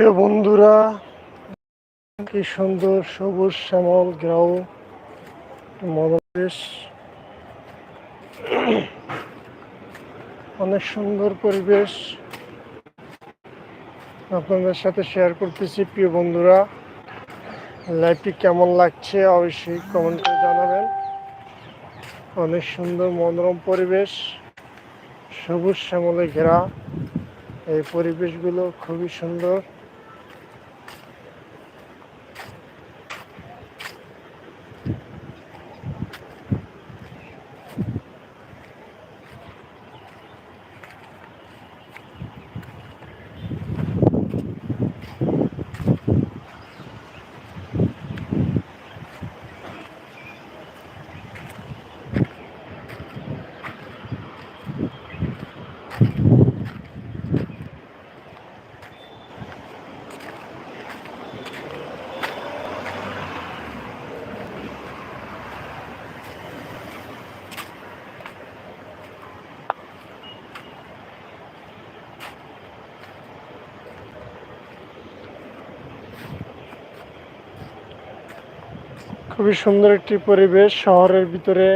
প্রিয় বন্ধুরা, কি সুন্দর সবুজ শ্যামল গ্রাউ মনোবেশ। অনেক সুন্দর পরিবেশ। আপনাদের সাথে শেয়ার করতেছি, প্রিয় বন্ধুরা। লাইফটি কেমন লাগছে অবশ্যই কমেন্ট করে জানাবেন। অনেক সুন্দর মনোরম পরিবেশ, সবুজ শ্যামলে ঘেরা। এই পরিবেশগুলো খুবই সুন্দর। খুবই সুন্দর একটি পরিবেশ। শহরের ভিতরে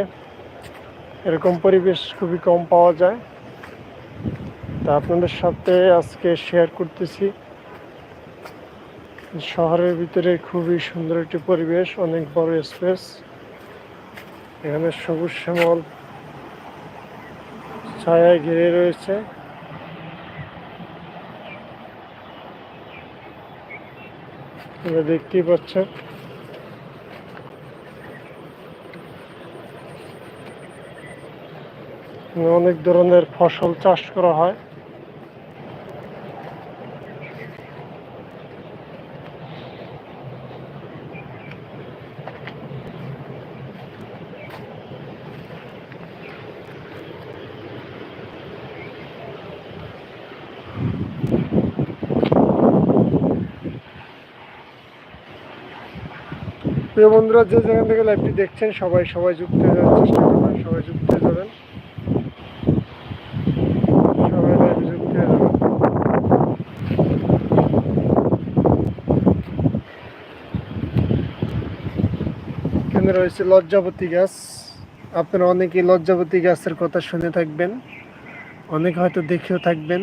এরকম পরিবেশ খুবই কম পাওয়া যায়। তা আপনাদের সাথে আজকে শেয়ার করতেছি। শহরের ভিতরে খুবই সুন্দর একটি পরিবেশ, অনেক বড় স্পেস এখানে সবুজ শ্যামল ছায়া ঘিরে রয়েছে। দেখতেই পাচ্ছেন অনেক ধরনের ফসল চাষ করা হয়। প্রিয় বন্ধুরা, যে যেখান থেকে লাইভটি দেখছেন, সবাই সবাই যুক্ত হয়ে যাওয়ার চেষ্টা করবেন, সবাই যুক্ত হয়ে যাবেন সবাই লাইভে যুক্ত হয়ে যাবেন রয়েছে লজ্জাবতী গাছ। আপনারা অনেকে লজ্জাবতী গাছের কথা শুনে থাকবেন, অনেকে হয়তো দেখেও থাকবেন।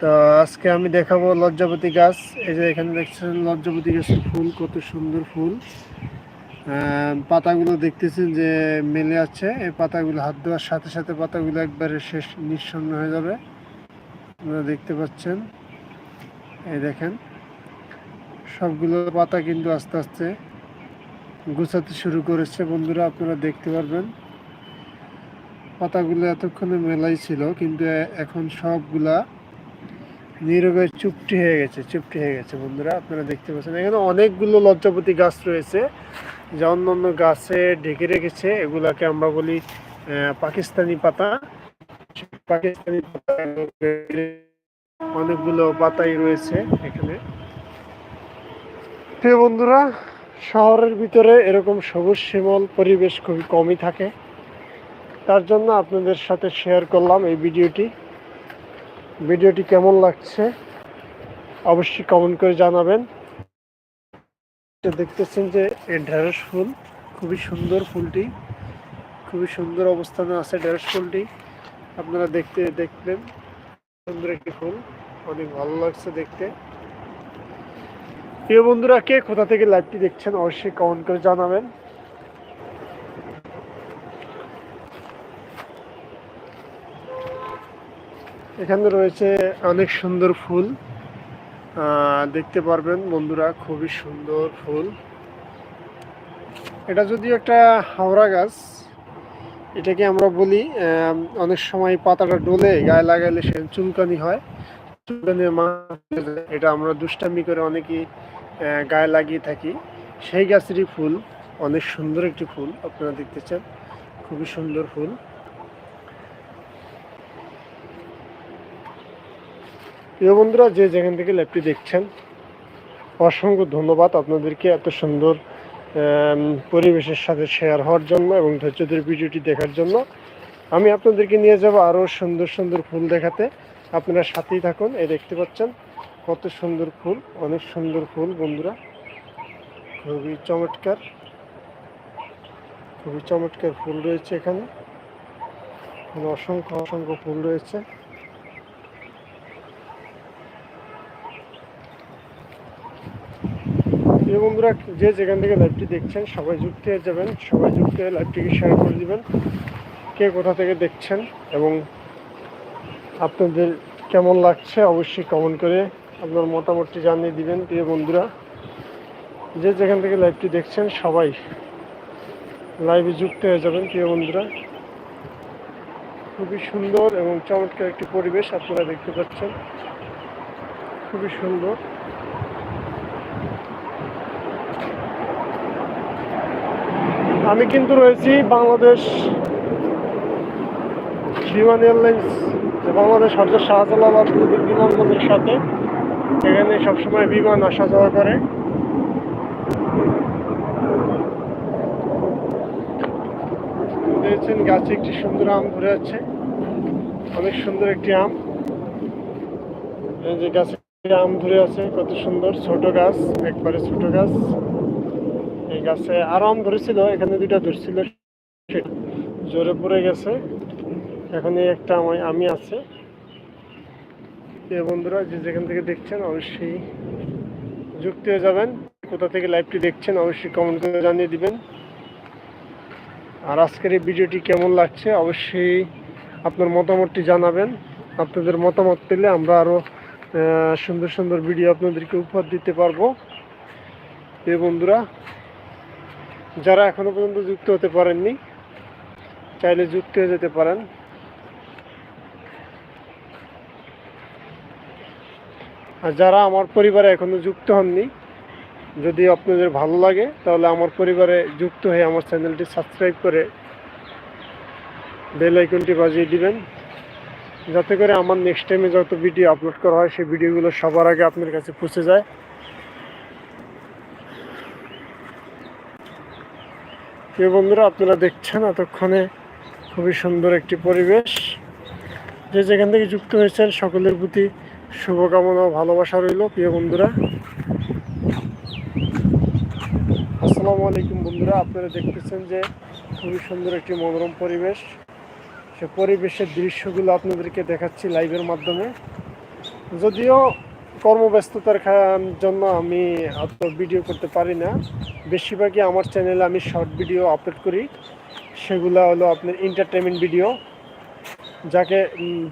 তো আজকে আমি দেখাবো লজ্জাবতী গাছ। এই যে এখানে দেখছেন লজ্জাবতী গাছের ফুল, কত সুন্দর ফুল। পাতাগুলো দেখতেছেন যে মেলে আছে। এই পাতাগুলো হাত দেওয়ার সাথে সাথে পাতাগুলো একবারে শেষ নিঃসন্ন হয়ে যাবে। আপনারা দেখতে পাচ্ছেন। এই দেখেন, সবগুলো পাতা কিন্তু আস্তে আস্তে গুছাতে শুরু করেছে। বন্ধুরা, আপনারা দেখতে পারবেন। পাতাগুলো এতক্ষণে মেলাই ছিল, কিন্তু এখন সবগুলা নীরবে চুপটি হয়ে গেছে, চুপটি হয়ে গেছে। বন্ধুরা, আপনারা দেখতে পাচ্ছেন। এখানে অনেকগুলো লজ্জাপতি গাছ রয়েছে। যা অন্য অন্য গাছে ঢেকে রেখেছে। এগুলাকে আমরা বলি পাকিস্তানি পাতা। পাকিস্তানি পাতা অনেকগুলো পাতাই রয়েছে এখানে। বন্ধুরা শহরের ভিতরে এরকম সবুজ শ্যামল পরিবেশ খুবই কমই থাকে। তার জন্য আপনাদের সাথে শেয়ার করলাম এই ভিডিওটি। ভিডিওটি কেমন লাগছে অবশ্যই কমেন্ট করে জানাবেন। দেখতেছেন যে এই ঢেঁড়স ফুল, খুবই সুন্দর ফুলটি। খুবই সুন্দর অবস্থানে আছে ঢেঁড়স ফুলটি। আপনারা দেখতে দেখবেন। সুন্দর একটি ফুল। অনেক ভালো লাগছে দেখতে। প্রিয় বন্ধুরা, কে কোথা থেকে লাইভটি দেখছেন অবশ্যই কমেন্ট করে জানাবেন। এখানে রয়েছে অনেক সুন্দর ফুল। দেখতে পারবেন বন্ধুরা, খুবই সুন্দর ফুল। এটা যদিও একটা হাওড়া গাছ, এটাকে আমরা বলি অনেক সময় পাতাটা ডোলে, গায়ে লাগাইলে সে চুলকানি হয়। চুলকানি এটা আমরা দুষ্টামি করে অনেকেই গায়ে লাগিয়ে থাকি। সেই গাছেরই ফুল, অনেক সুন্দর একটি ফুল, আপনারা দেখতে চান। খুবই সুন্দর ফুল। প্রিয় বন্ধুরা, যে যেখান থেকে ল্যাবটি দেখছেন, অসংখ্য ধন্যবাদ আপনাদেরকে এত সুন্দর পরিবেশের সাথে শেয়ার হওয়ার জন্য এবং ধৈর্য ধরে ভিডিওটি দেখার জন্য। আমি আপনাদেরকে নিয়ে যাব আরও সুন্দর সুন্দর ফুল দেখাতে। আপনারা সাথেই থাকুন, এই দেখতে পাচ্ছেন কত সুন্দর ফুল, অনেক সুন্দর ফুল বন্ধুরা। খুবই চমৎকার খুবই চমৎকার ফুল রয়েছে এখানে। এখানে অসংখ্য অসংখ্য ফুল রয়েছে। প্রিয় বন্ধুরা, যে যেখান থেকে লাইভটি দেখছেন, সবাই যুক্ত হয়ে যাবেন, সবাই যুক্ত হয়ে লাইভটিকে শেয়ার করে দিবেন। কে কোথা থেকে দেখছেন এবং আপনাদের কেমন লাগছে অবশ্যই কমেন্ট করে আপনার মতামতটি জানিয়ে দিবেন, প্রিয় বন্ধুরা। যে যেখান থেকে লাইভটি দেখছেন, সবাই লাইভে যুক্ত হয়ে যাবেন, প্রিয় বন্ধুরা। খুবই সুন্দর এবং চমৎকার একটি পরিবেশ আপনারা দেখতে পাচ্ছেন। খুবই সুন্দর। আমি কিন্তু রয়েছি বাংলাদেশ বিমান এয়ারলাইন্স বাংলাদেশ শাহজালাল আন্তর্জাতিক বিমানবন্দরের সাথে এখানে সবসময় বিমান আসা যাওয়া করে। দেখছেন গাছে একটি সুন্দর আম ধরে আছে। অনেক সুন্দর একটি আম। এই যে গাছে আম ধরে আছে, কত সুন্দর। ছোট গাছ, একবারে ছোট গাছ। এই গাছে আরও আম ধরেছিল, এখানে দুইটা ধরছিল। জোরে পড়ে গেছে। এখন এই একটা আমি আমি আছে। বন্ধুরা, যে যেখান থেকে দেখছেন, অবশ্যই যুক্ত হয়ে যাবেন। কোথা থেকে লাইভটি দেখছেন, অবশ্যই কমেন্ট করে জানিয়ে দিবেন। আর আজকের এই ভিডিওটি কেমন লাগছে, অবশ্যই আপনার মতামতটি জানাবেন। আপনাদের মতামত পেলে আমরা আরও সুন্দর সুন্দর ভিডিও আপনাদেরকে উপহার দিতে পারব। প্রিয় বন্ধুরা, যারা এখনও পর্যন্ত যুক্ত হতে পারেননি, চাইলে যুক্ত হয়ে যেতে পারেন। আর যারা আমার পরিবারে এখনও যুক্ত হননি, যদি আপনাদের ভালো লাগে, তাহলে আমার পরিবারে যুক্ত হয়ে আমার চ্যানেলটি সাবস্ক্রাইব করে বেল আইকনটি বাজিয়ে দিবেন। যাতে করে আমার নেক্সট টাইমে যত ভিডিও আপলোড করা হয়, সেই ভিডিওগুলো সবার আগে আপনার কাছে পৌঁছে যায়। প্রিয় বন্ধুরা, আপনারা দেখছেন এতক্ষণে খুবই সুন্দর একটি পরিবেশ। যে যেখান থেকে যুক্ত হয়েছেন, সকলের প্রতি শুভকামনা ও ভালোবাসা রইল, প্রিয় বন্ধুরা। আসসালামু আলাইকুম বন্ধুরা, আপনারা দেখতেছেন যে খুবই সুন্দর একটি মনোরম পরিবেশ। সে পরিবেশের দৃশ্যগুলো আপনাদেরকে দেখাচ্ছি লাইভের মাধ্যমে। যদিও কর্মব্যস্ততার জন্য আমি অত ভিডিও করতে পারি না। বেশিরভাগই আমার চ্যানেলে আমি শর্ট ভিডিও আপলোড করি। সেগুলো হলো আপনার এন্টারটেনমেন্ট ভিডিও যাকে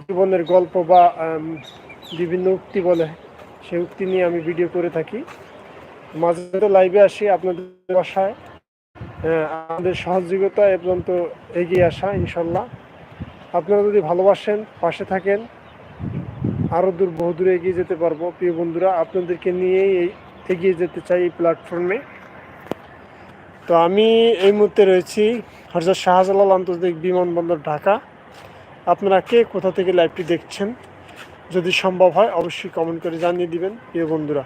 জীবনের গল্প বা বিভিন্ন উক্তি বলে, সেই উক্তি নিয়ে আমি ভিডিও করে থাকি। মাঝে তো লাইভে আসি আপনাদের বাসায়। আমাদের সহযোগিতা এ পর্যন্ত এগিয়ে আসা, ইনশাল্লাহ। আপনারা যদি ভালোবাসেন, পাশে থাকেন আরও দূর, বহু দূরে এগিয়ে যেতে পারব। প্রিয় বন্ধুরা, আপনাদেরকে নিয়েই এগিয়ে যেতে চাই এই প্ল্যাটফর্মে তো আমি এই মুহূর্তে রয়েছি হরজত শাহজালাল আন্তর্জাতিক বিমানবন্দর ঢাকা। আপনারা কে, কোথা থেকে লাইভটি দেখছেন? যদি সম্ভব হয়, অবশ্যই কমেন্ট করে জানিয়ে দিবেন, প্রিয় বন্ধুরা।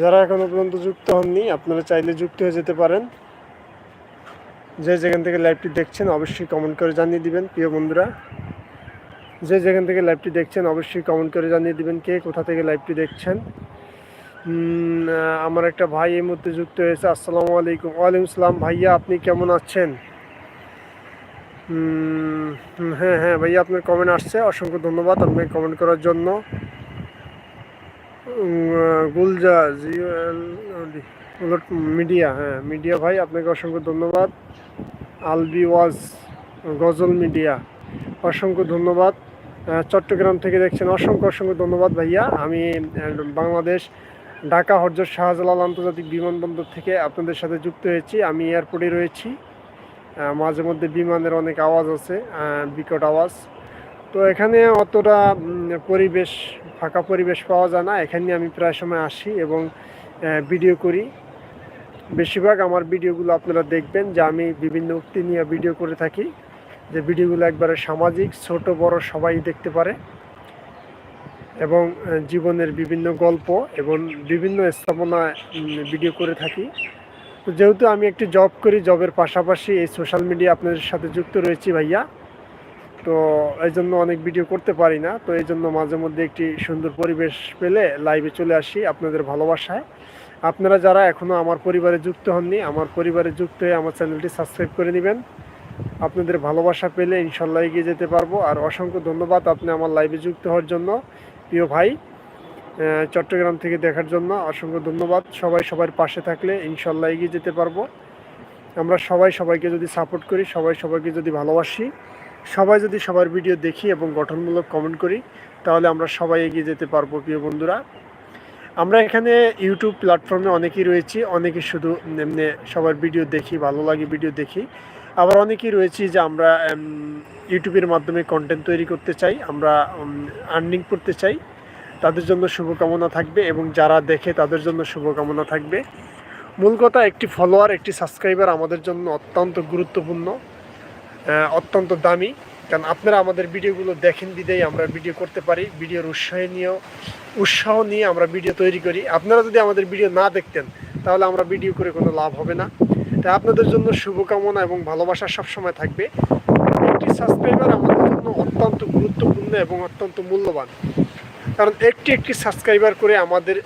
যারা এখনও পর্যন্ত যুক্ত হননি, আপনারা চাইলে যুক্ত হয়ে যেতে পারেন। যে যেখান থেকে লাইভটি দেখছেন, অবশ্যই কমেন্ট করে জানিয়ে দিবেন, প্রিয় বন্ধুরা। যে যেখান থেকে লাইভটি দেখছেন, অবশ্যই কমেন্ট করে জানিয়ে দিবেন কে কোথা থেকে লাইভটি দেখছেন। আমার একটা ভাই এই মুহূর্তে যুক্ত হয়েছে। আসসালামু আলাইকুম। ওয়ালাইকুম আসসালাম। ভাইয়া, আপনি কেমন আছেন? হ্যাঁ হ্যাঁ ভাইয়া, আপনার কমেন্ট আসছে। অসংখ্য ধন্যবাদ আপনাকে কমেন্ট করার জন্য। গুলজা মিডিয়া হ্যাঁ মিডিয়া ভাই, আপনাকে অসংখ্য ধন্যবাদ। আলবি ওয়াজ, গজল মিডিয়া, অসংখ্য ধন্যবাদ। চট্টগ্রাম থেকে দেখছেন, অসংখ্য অসংখ্য ধন্যবাদ ভাইয়া। আমি বাংলাদেশ ঢাকা হরজত শাহজালাল আন্তর্জাতিক বিমানবন্দর থেকে আপনাদের সাথে যুক্ত হয়েছি। আমি এয়ারপোর্টে রয়েছি। মাঝে মধ্যে বিমানের অনেক আওয়াজ আছে বিকট আওয়াজ। তো এখানে অতটা পরিবেশ, ফাঁকা পরিবেশ পাওয়া যায় না। এখানে আমি প্রায় সময় আসি এবং ভিডিও করি। বেশিরভাগ আমার ভিডিওগুলো আপনারা দেখবেন যে আমি বিভিন্ন উক্তি নিয়ে ভিডিও করে থাকি, যে ভিডিওগুলো একবারে সামাজিক, ছোট, বড় সবাই দেখতে পারে। এবং জীবনের বিভিন্ন গল্প এবং বিভিন্ন স্থাপনা ভিডিও করে থাকি। তো যেহেতু আমি একটি জব করি জবের পাশাপাশি এই সোশ্যাল মিডিয়া আপনাদের সাথে যুক্ত রয়েছি ভাইয়া। তো এই জন্য অনেক ভিডিও করতে পারি না। তো এই জন্য মাঝে মধ্যে একটি সুন্দর পরিবেশ পেলে লাইভে চলে আসি আপনাদের ভালোবাসায়। আপনারা যারা এখনও আমার পরিবারে যুক্ত হননি, আমার পরিবারে যুক্ত হয়ে আমার চ্যানেলটি সাবস্ক্রাইব করে নেবেন। আপনাদের ভালোবাসা পেলে ইনশাল্লাহ এগিয়ে যেতে পারব। আর অসংখ্য ধন্যবাদ আপনি আমার লাইভে যুক্ত হওয়ার জন্য। প্রিয় ভাই চট্টগ্রাম থেকে দেখার জন্য অসংখ্য ধন্যবাদ। সবাই সবার পাশে থাকলে ইনশাল্লাহ এগিয়ে যেতে পারব। আমরা সবাই সবাইকে যদি সাপোর্ট করি, সবাই সবাইকে যদি ভালোবাসি, সবাই যদি সবার ভিডিও দেখি এবং গঠনমূলক কমেন্ট করি, তাহলে আমরা সবাই এগিয়ে যেতে পারব, প্রিয় বন্ধুরা। আমরা এখানে ইউটিউব প্ল্যাটফর্মে অনেকেই রয়েছি, অনেকে শুধু এমনি সবার ভিডিও দেখি, ভালো লাগে ভিডিও দেখি। আবার অনেকেই রয়েছি যে আমরা ইউটিউবের মাধ্যমে কন্টেন্ট তৈরি করতে চাই, আমরা আর্নিং করতে চাই। তাদের জন্য শুভকামনা থাকবে এবং যারা দেখে তাদের জন্য শুভকামনা থাকবে। মূল কথা, একটি ফলোয়ার একটি সাবস্ক্রাইবার আমাদের জন্য অত্যন্ত গুরুত্বপূর্ণ অত্যন্ত দামি। কারণ আপনারা আমাদের ভিডিওগুলো দেখেন বিদেই আমরা ভিডিও করতে পারি। ভিডিওর উৎসাহ নিয়েও, উৎসাহ নিয়ে আমরা ভিডিও তৈরি করি। আপনারা যদি আমাদের ভিডিও না দেখতেন, তাহলে আমরা ভিডিও করে কোনো লাভ হবে না। তাই আপনাদের জন্য শুভকামনা এবং ভালোবাসা সবসময় থাকবে। একটি সাবস্ক্রাইবার আমাদের জন্য অত্যন্ত গুরুত্বপূর্ণ এবং অত্যন্ত মূল্যবান। কারণ একটি একটি সাবস্ক্রাইবার করে আমাদের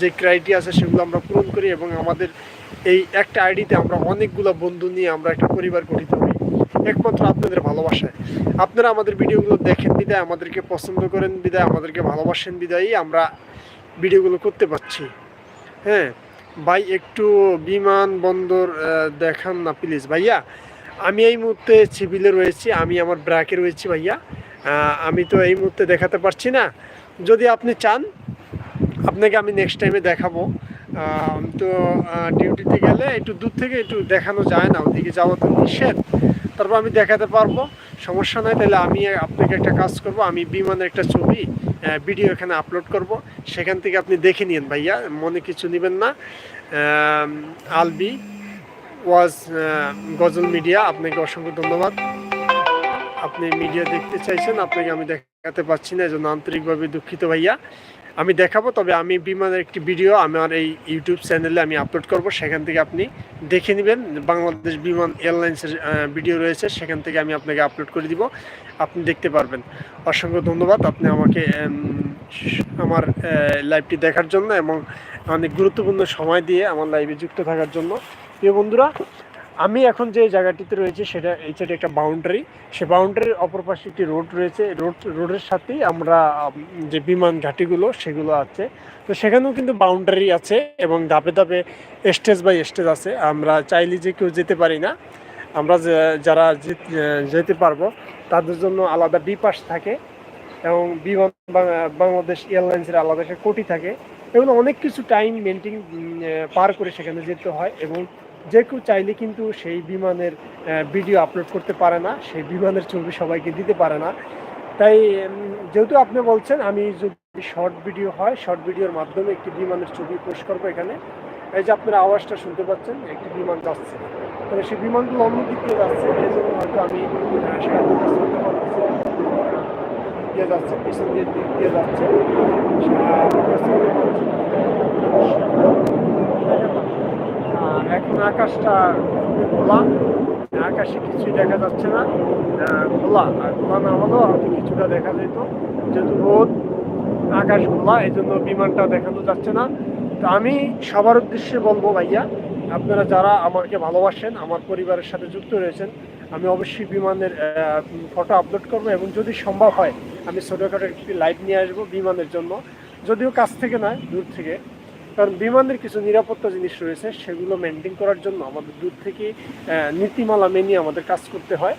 যে ক্রাইটেরিয়া আছে সেগুলো আমরা পূরণ করি এবং আমাদের এই একটা আইডিতে আমরা অনেকগুলো বন্ধু নিয়ে আমরা একটা পরিবার গঠিত হই একমাত্র আপনাদের ভালোবাসায়। আপনারা আমাদের ভিডিওগুলো দেখেন বিদায়, আমাদেরকে পছন্দ করেন বিদায়, আমাদেরকে ভালোবাসেন বিদায়ই আমরা ভিডিওগুলো করতে পারছি। হ্যাঁ। ভাই, একটু বিমান বন্দর দেখান না প্লিজ ভাইয়া। আমি এই মুহূর্তে সিভিলে রয়েছি, আমি আমার ব্র্যাকে রয়েছি ভাইয়া। আমি তো এই মুহূর্তে দেখাতে পারছি না। যদি আপনি চান, আপনাকে আমি নেক্সট টাইমে দেখাবো। তো ডিউটিতে গেলে একটু দূর থেকে একটু দেখানো যায় না, ওদিকে যাওয়া তো নিষেধ। তারপর আমি দেখাতে পারব, সমস্যা নাই, তাহলে আমি আপনাকে একটা কাজ করব, আমি বিমানের একটা ছবি ভিডিও এখানে আপলোড করব, সেখান থেকে আপনি দেখে নিন ভাইয়া, মনে কিছু নেবেন না। আলবি ওয়াজ গজল মিডিয়া আপনাকে অসংখ্য ধন্যবাদ। আপনি মিডিয়া দেখতে চাইছেন, আপনাকে আমি দেখাতে পাচ্ছি না এই জন্য আন্তরিকভাবে দুঃখিত ভাইয়া। আমি দেখাবো, তবে আমি বিমানের একটি ভিডিও, আমার এই ইউটিউব চ্যানেলে আমি আপলোড করব। সেখান থেকে আপনি দেখে নেবেন, বাংলাদেশ বিমান এয়ারলাইন্সের ভিডিও রয়েছে, সেখান থেকে আমি আপনাকে আপলোড করে দিব, আপনি দেখতে পারবেন। অসংখ্য ধন্যবাদ আপনি আমাকে আমার লাইভটি দেখার জন্য এবং অনেক গুরুত্বপূর্ণ সময় দিয়ে আমার লাইভে যুক্ত থাকার জন্য। প্রিয় বন্ধুরা আমি এখন যে জায়গাটিতে রয়েছে, সেটা এই সাইডে একটা বাউন্ডারি সে বাউন্ডারির অপর পাশে একটি রোড রয়েছে। রোড রোডের সাথেই আমরা যে বিমান ঘাটিগুলো, সেগুলো আছে। তো সেখানেও কিন্তু বাউন্ডারি আছে এবং ধাপে ধাপে স্টেজ বাই স্টেজ আছে। আমরা চাইলে যে কেউ যেতে পারি না। আমরা যারা যেতে পারব, তাদের জন্য আলাদা বি পাস থাকে এবং বিমান বাংলাদেশ এয়ারলাইন্সের আলাদা একটা কোটি থাকে। এগুলো অনেক কিছু টাইম মেনটেন পার করে সেখানে যেতে হয় এবং যে কেউ চাইলে কিন্তু সেই বিমানের ভিডিও আপলোড করতে পারে না, সেই বিমানের ছবি সবাইকে দিতে পারে না। তাই যেহেতু আপনি বলছেন, আমি যদি শর্ট ভিডিও হয় শর্ট ভিডিওর মাধ্যমে একটি বিমানের ছবি পোস্ট করব এখানে। এই যে আপনারা আওয়াজটা শুনতে পাচ্ছেন, একটি বিমান যাচ্ছে। তবে সেই বিমানগুলো অন্য দিক দিয়ে যাচ্ছে, এই জন্য হয়তো আমি যাচ্ছে, পিছন দিয়ে দিয়ে যাচ্ছে আহ, focus করতে পারছি না। আহ, এখন আকাশটা খোলা, আকাশে কিছুই দেখা যাচ্ছে না। খোলা, আর খোলা না হলেও হয়তো কিছুটা দেখা যেত। যেহেতু রোদ, আকাশ খোলা এই জন্য বিমানটা দেখানো যাচ্ছে না। তো আমি সবার উদ্দেশ্যে বলব ভাইয়া, আপনারা যারা আমাকে ভালোবাসেন, আমার পরিবারের সাথে যুক্ত রয়েছেন, আমি অবশ্যই বিমানের ফটো আপলোড করব এবং যদি সম্ভব হয়, আমি ছোটোখাটো একটি লাইভ নিয়ে আসব বিমানের জন্য। যদিও কাছ থেকে নয়, দূর থেকে। কারণ বিমানের কিছু নিরাপত্তা জিনিস রয়েছে, সেগুলো মেনটেন করার জন্য আমাদের দূর থেকে নীতিমালা মেনে আমাদের কাজ করতে হয়।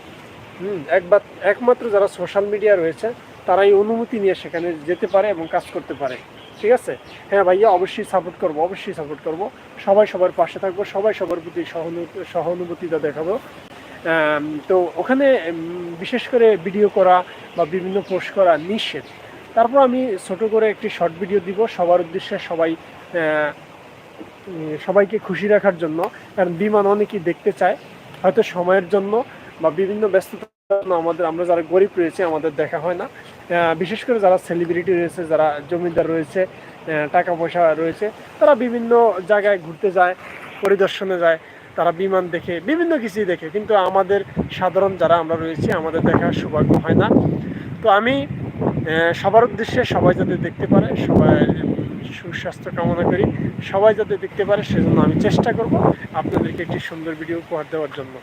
হুম, একবার, একমাত্র যারা সোশ্যাল মিডিয়া রয়েছে, তারাই অনুমতি নিয়ে সেখানে যেতে পারে এবং কাজ করতে পারে। ঠিক আছে? হ্যাঁ ভাইয়া, অবশ্যই সাপোর্ট করব, অবশ্যই সাপোর্ট করব। সবাই সবার পাশে থাকব, সবাই সবার প্রতি সহানুভূতি সহানুভূতিটা দেখাবো। তো ওখানে বিশেষ করে ভিডিও করা বা বিভিন্ন পোস্ট করা নিষেধ। তারপর আমি ছোট করে একটি শর্ট ভিডিও দিব। সবার উদ্দেশ্যে সবাই সবাইকে খুশি রাখার জন্য। কারণ বিমান অনেকেই দেখতে চায়। হয়তো সময়ের জন্য বা বিভিন্ন ব্যস্ততার জন্য আমাদের, আমরা যারা গরিব রয়েছে, আমাদের দেখা হয় না। বিশেষ করে যারা সেলিব্রিটি রয়েছে, যারা জমিদার রয়েছে টাকা পয়সা রয়েছে, তারা বিভিন্ন জায়গায় ঘুরতে যায়, পরিদর্শনে যায়। তারা বিমান দেখে, বিভিন্ন কিছুই দেখে। কিন্তু আমাদের সাধারণ যারা আমরা রয়েছি, আমাদের দেখার সৌভাগ্য হয় না। তো আমি সবার উদ্দেশ্যে সবাই যাতে দেখতে পারে, সবাই সুস্বাস্থ্য কামনা করি। সবাই যাতে দেখতে পারে, সেজন্য আমি চেষ্টা করব আপনাদেরকে একটি সুন্দর ভিডিও উপহার দেওয়ার জন্য।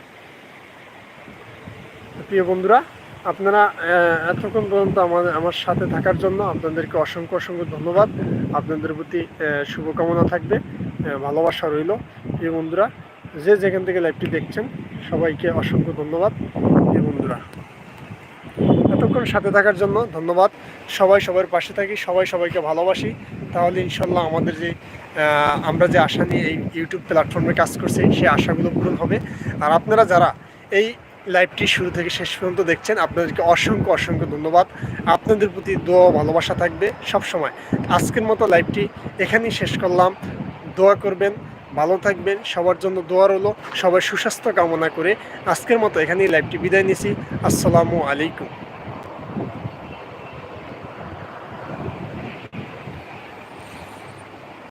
প্রিয় বন্ধুরা, আপনারা এতক্ষণ পর্যন্ত আমাদের আমার সাথে থাকার জন্য আপনাদেরকে অসংখ্য অসংখ্য ধন্যবাদ। আপনাদের প্রতি শুভকামনা থাকবে ভালোবাসা রইল। প্রিয় বন্ধুরা, যে যেখান থেকে লাইভটি দেখছেন, সবাইকে অসংখ্য ধন্যবাদ। প্রিয় বন্ধুরা। এতক্ষণ সাথে থাকার জন্য ধন্যবাদ। সবাই সবার পাশে থাকি, সবাই সবাইকে ভালোবাসি। তাহলে ইনশাল্লাহ আমাদের যে আমরা যে আশা নিয়ে এই ইউটিউব প্ল্যাটফর্মে কাজ করছি সেই আশাগুলো পূরণ হবে। আর আপনারা যারা এই লাইভটি শুরু থেকে শেষ পর্যন্ত দেখছেন, আপনাদেরকে অসংখ্য অসংখ্য ধন্যবাদ। আপনাদের প্রতি দোয়া ভালোবাসা থাকবে সব সময় আজকের মতো লাইভটি এখানেই শেষ করলাম। দোয়া করবেন, ভালো থাকবেন, সবার জন্য দোয়া রইল সবার সুস্বাস্থ্য কামনা করে আজকের মতো এখানেই লাইভটি বিদায় নিছি। আসসালামু আলাইকুম।